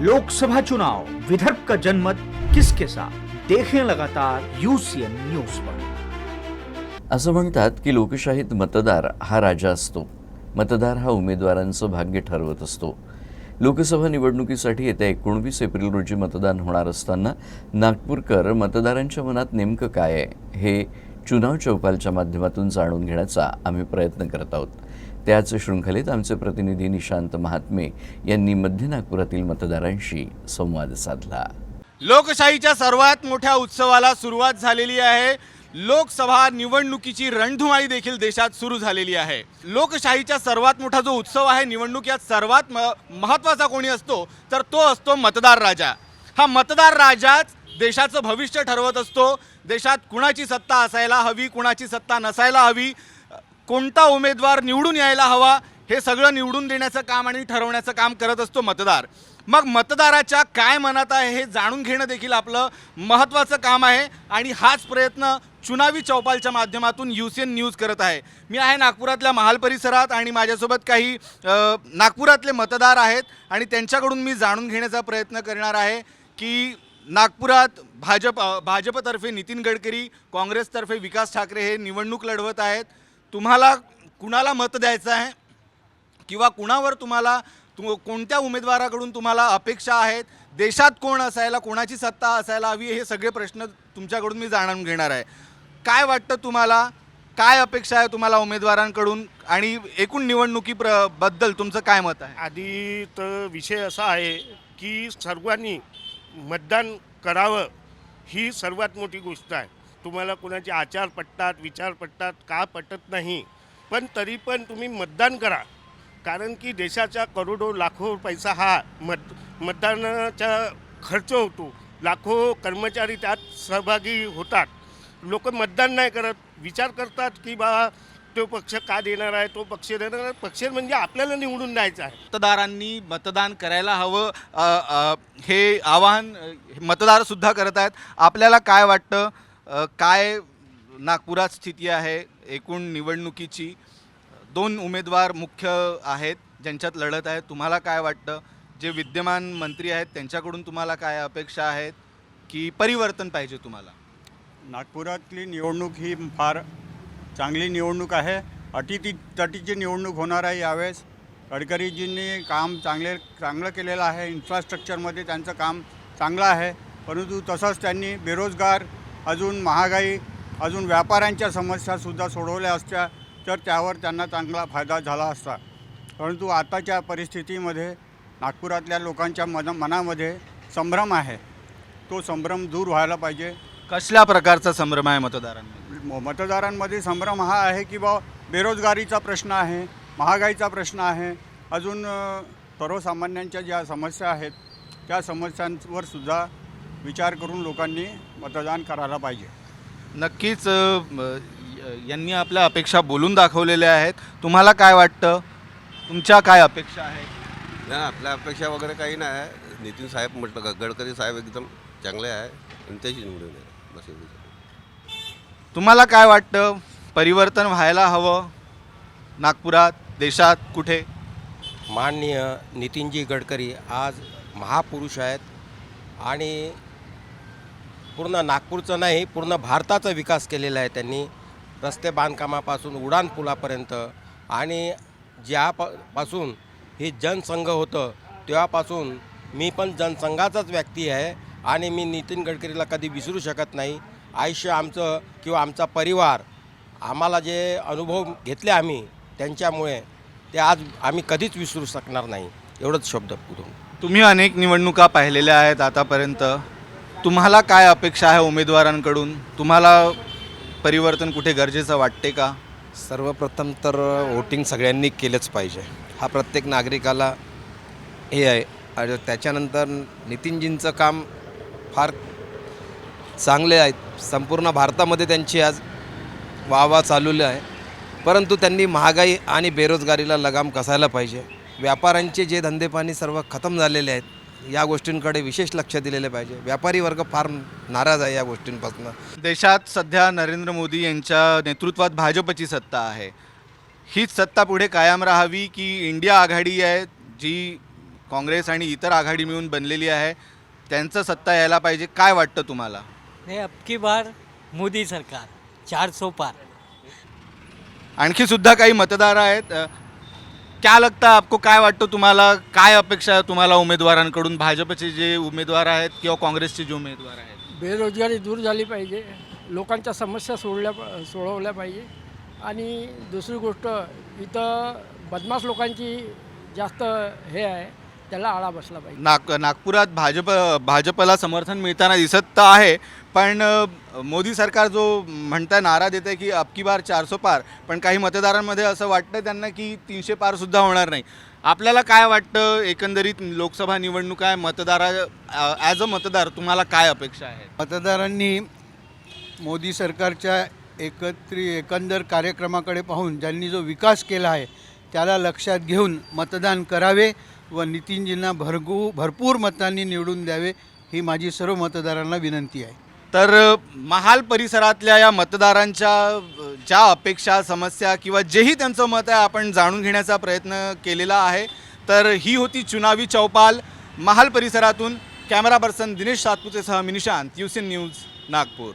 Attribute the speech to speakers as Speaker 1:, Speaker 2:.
Speaker 1: लोकसभा चुनाव विदर्भ का जनमत किसके साथ? देखें लगातार यूसीएन न्यूज पर।
Speaker 2: असं म्हणतात की लोकशाहीत मतदार हा राजा असतो. मतदार हा उमेदवारांचं भाग्य ठरवत असतो. लोकसभा निवडणुकीसाठी येत्या एकोणवीस एप्रिल रोजी मतदान होणार असताना नागपूरकर मतदारांच्या मनात नेमकं काय आहे हे चुनाव चौपालच्या माध्यमातून जाणून घेण्याचा आम्ही प्रयत्न करत आहोत. त्याच शृंखलेत आमचे प्रतिनिधी निशांत महात्मे यांनी मध्य नागपुरातील मतदारांशी संवाद साधला.
Speaker 3: लोकशाहीच्या सर्वात मोठ्या उत्सवाला सुरुवात झालेली आहे. लोकसभा निवडणुकीची रणधुमाळी देखील देशात सुरू झालेली आहे. लोकशाहीचा सर्वात मोठा जो उत्सव आहे निवडणूक यात सर्वात म महत्त्वाचा कोणी असतो तर तो असतो मतदार राजा. हा मतदार राजाच देशाचं भविष्य ठरवत असतो. देशात कुणाची सत्ता असायला हवी कुणाची सत्ता नसायला हवी कोणता उमेदवार निवडून यायला हवा हे सगळं निवडून देण्याचं काम आणि ठरवण्याचं काम करत असतो मतदार. मग मतदाराच्या काय मनात आहे हे जाणून घेणं देखील आपलं महत्त्वाचं काम आहे आणि हाच प्रयत्न चुनावी चौपालच्या माध्यमातून यू सी एन न्यूज करत आहे. मी आहे नागपुरातल्या महाल परिसरात आणि माझ्यासोबत काही नागपुरातले मतदार आहेत आणि त्यांच्याकडून मी जाणून घेण्याचा प्रयत्न करणार आहे की नागपुरात भाजप भाजपतर्फे नितीन गडकरी काँग्रेसतर्फे विकास ठाकरे हे निवडणूक लढवत आहेत. तुम्हाला कुणाला मत द्यायचं आहे? किंवा कुणावर तुम्हाला तु कोणत्या उमेदवाराकडून तुम्हाला अपेक्षा आहेत? देशात कोण असायला कोणाची सत्ता असायला हवी हे सगळे प्रश्न तुमच्याकडून मी जाणून घेणार आहे. काय वाटतं तुम्हाला? काय अपेक्षा आहे तुम्हाला उमेदवारांकडून? आणि एकूण निवडणुकी प्रबद्दल तुमचं काय मत आहे?
Speaker 4: आधी तर विषय असा आहे की सर्वांनी मतदान करावं ही सर्वात मोठी गोष्ट आहे. तुम्हाला कोणाचे आचार पटतात विचार पटतात का पटत नाही पण तरी पण तुम्ही मतदान करा. कारण की देशाचा करोडो लाखो पैसा हा मत मतदानाचा खर्च होतो. लाखो कर्मचारी त्यात सहभागी होतात. लोक मतदान नाही करत विचार करतात की बा तो पक्ष का देणार आहे? तो पक्ष देणार आहे? पक्ष म्हणजे आपल्याला निवडून द्यायचा आहे.
Speaker 3: मतदारांनी मतदान करायला हवं. अ, अ, हे आवाहन अ, मतदार सुद्धा करत आहेत. आपल्याला काय वाटतं? अ, काय नागपुरात स्थिती आहे? एकूण निवडणुकीची दोन उमेदवार मुख्य आहेत ज्यांच्यात लढत आहे. तुम्हाला काय वाटतं? जे विद्यमान मंत्री आहेत त्यांच्याकडून तुम्हाला काय अपेक्षा आहेत? की परिवर्तन पाहिजे तुम्हाला?
Speaker 5: नागपुरातली निवडणूक ही फार चांगली निवडणूक आहे. अटीती तटीची निवडणूक होणार आहे यावेळेस. गडकरीजींनी काम चांगले चांगलं केलेलं आहे. इन्फ्रास्ट्रक्चरमध्ये त्यांचं काम चांगलं आहे. परंतु तसंच त्यांनी बेरोजगार अजून महागाई अजून व्यापाऱ्यांच्या समस्यासुद्धा सोडवल्या असत्या. तर त्यावर त्यांना चांगला फायदा झाला असता. परंतु आताच्या परिस्थितीमध्ये नागपुरातल्या लोकांच्या मन मनामध्ये संभ्रम आहे. तो संभ्रम दूर व्हायला पाहिजे.
Speaker 3: कसल्या प्रकारचा संभ्रम आहे
Speaker 5: मतदारांना? मतदारांमध्ये संभ्रम हा आहे की बा बेरोजगारीचा प्रश्न आहे महागाईचा प्रश्न आहे. अजून सर्वसामान्यांच्या ज्या समस्या आहेत त्या समस्यांवर सुद्धा विचार करून लोकांनी मतदान करायला पाहिजे.
Speaker 3: नक्कीच यांनी आपल्या अपेक्षा बोलून दाखवलेल्या आहेत. तुम्हाला काय वाटतं? तुमच्या काय अपेक्षा आहेत
Speaker 6: नाही आपल्या अपेक्षा वगैरे काही नाही. आहे नितीन साहेब म्हटलं गडकरी साहेब एकदम चांगले आहे. आणि त्याची निवडून आहे बस आहे.
Speaker 3: तुम्हाला काय वाटतं? परिवर्तन व्हायला हवं? नागपुरात देशात कुठे?
Speaker 7: माननीय नितीनजी गडकरी आज महापुरुष आहेत आणि पूर्ण नागपूरचं नाही पूर्ण भारताचा विकास केलेला आहे त्यांनी. रस्ते बांधकामापासून उड्डाणपुलापर्यंत आणि ज्या प पासून हे जनसंघ होतं तेव्हापासून मी पण जनसंघाचाच व्यक्ती आहे आणि मी नितीन गडकरीला कधी विसरू शकत नाही. आयुष्य आमचं किंवा आमचा परिवार आम्हाला जे अनुभव घेतले आम्ही त्यांच्यामुळे ते आज आम्ही कधीच विसरू शकणार नाही एवढंच शब्द पुढून.
Speaker 3: तुम्ही अनेक निवडणुका पाहिलेल्या आहेत आतापर्यंत. तुम्हाला काय अपेक्षा आहे उमेदवारांकडून? तुम्हाला परिवर्तन कुठे गरजेचं वाटते का?
Speaker 8: सर्वप्रथम तर वोटिंग सगळ्यांनी केलंच पाहिजे. हा प्रत्येक नागरिकाला हे आहे. आणि त्याच्यानंतर नितीनजींचं काम फार चांगले आहेत. संपूर्ण भारतामध्ये त्यांची आज वाहवा चालवली आहे. परंतु त्यांनी महागाई आणि बेरोजगारीला लगाम कसायला पाहिजे. व्यापाऱ्यांचे जे धंदेपाणी सर्व खतम झालेले आहेत या गोष्टींकडे विशेष लक्ष दिलेले पाहिजे. व्यापारी वर्ग फार नाराज आहे या गोष्टींपासून.
Speaker 3: देशात सध्या नरेंद्र मोदी यांच्या नेतृत्वात भाजपची सत्ता आहे. हीच सत्ता पुढे कायम राहावी की इंडिया आघाडी आहे जी काँग्रेस आणि इतर आघाडी मिळून बनलेली आहे त्यांचं सत्ता यायला पाहिजे. काय वाटतं तुम्हाला?
Speaker 9: नहीं अब की बार मोदी सरकार चार सौ पार.
Speaker 3: आणखी सुद्धा काही मतदार आहेत. अ, क्या लगता आपको काय वाटतं तुम्हाला? काय अपेक्षा आहे तुम्हाला उमेदवारांकडून? भाजपचे जे उमेदवार आहेत किंवा काँग्रेसचे जे उमेदवार आहेत?
Speaker 10: बेरोजगारी दूर झाली पाहिजे. लोकांच्या समस्या सोडल्या सोडवल्या पाहिजे. आणि दुसरी गोष्ट इथं बदमाश लोकांची जास्त हे आहे. त्याला आळा बसला पाहिजे.
Speaker 3: नाग नागपुरात भाजप भाजपला समर्थन मिळताना दिसत तर आहे पण मोदी सरकार जो म्हणता नारा देत आहे की अबकी बार चारसो पार पण काही मतदारांमध्ये असं वाटतं त्यांना की तीनशे पारसुद्धा होणार नाही. आपल्याला काय वाटतं एकंदरीत लोकसभा निवडणूक आहे मतदारा ॲज अ मतदार तुम्हाला काय अपेक्षा आहे
Speaker 11: मतदारांनी मोदी सरकारच्या एकत्री एकंदर कार्यक्रमाकडे पाहून ज्यांनी जो विकास केला आहे त्याला लक्षात घेऊन मतदान करावे व नितीनजींना भरगू भरपूर मतांनी निवडून द्यावे ही माझी सर्व मतदारांना विनंती आहे.
Speaker 3: तर महाल परिसरातल्या या मतदारांच्या ज्या अपेक्षा समस्या किंवा जेही त्यांचं मत आहे आपण जाणून घेण्याचा प्रयत्न केलेला आहे. तर ही होती चुनावी चौपाल. महाल परिसरातून कॅमेरा पर्सन दिनेश सातपुतेसह मिनिशांत युसिन न्यूज नागपूर.